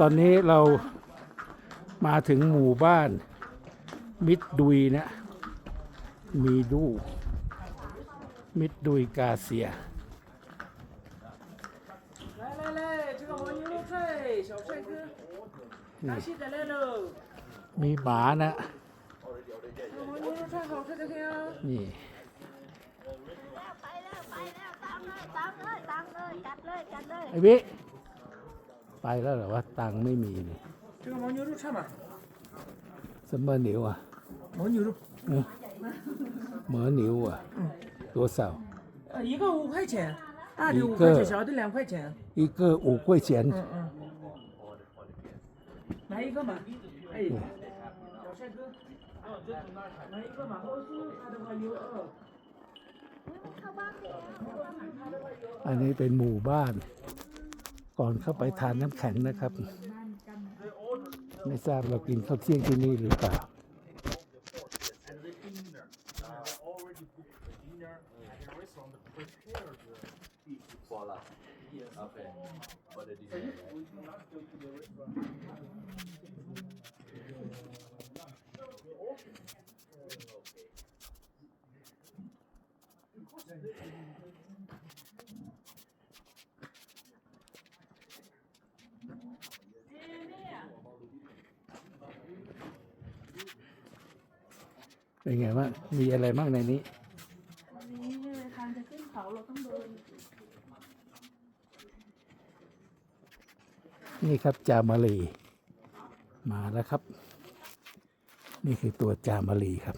ตอนนี้เรามาถึงหมู่บ้าน มิดดุยนะ มีดู มิดดุยกาเซีย 来来来，这个牦牛肉串，小帅哥，拿现在来喽！ มีหมานะ 这个牦牛肉串好吃的很啊！ นี่ ไปแล้วไปแล้วตามเลยตามเลยตามเลยกัดเลยกัดเลย ไอ้วิ ไปแล้วเหรอว่าตังค์ไม่มีนี่ 这个牦牛肉串嘛， สมเมอร์หนิวอ่ะ 牦牛肉， เหมือหนิวอ่ะ ตัวเสา 呃，一个五块钱，大的五一块钱，个小的两块钱。 อีกเกอร์อูกล้วยเฉียน 嗯嗯，来一个嘛，哎，小帅哥，来一个马后酥，他的话有二。 เข้าบ้านเดียว อันนี้เป็นหมู่บ้าน ก่อนเข้าไปทานน้ำแข็งนะครับ ไม่ทราบเรากินข้าวเที่ยงที่นี่หรือเปล่า เป็นไงบ้างมีอะไรบ้างในนี้นนี้ทางจะขึ้นเขาเราต้องเดิน นี่ครับจามารีมาแล้วครับ นี่คือตัวจามารีครับ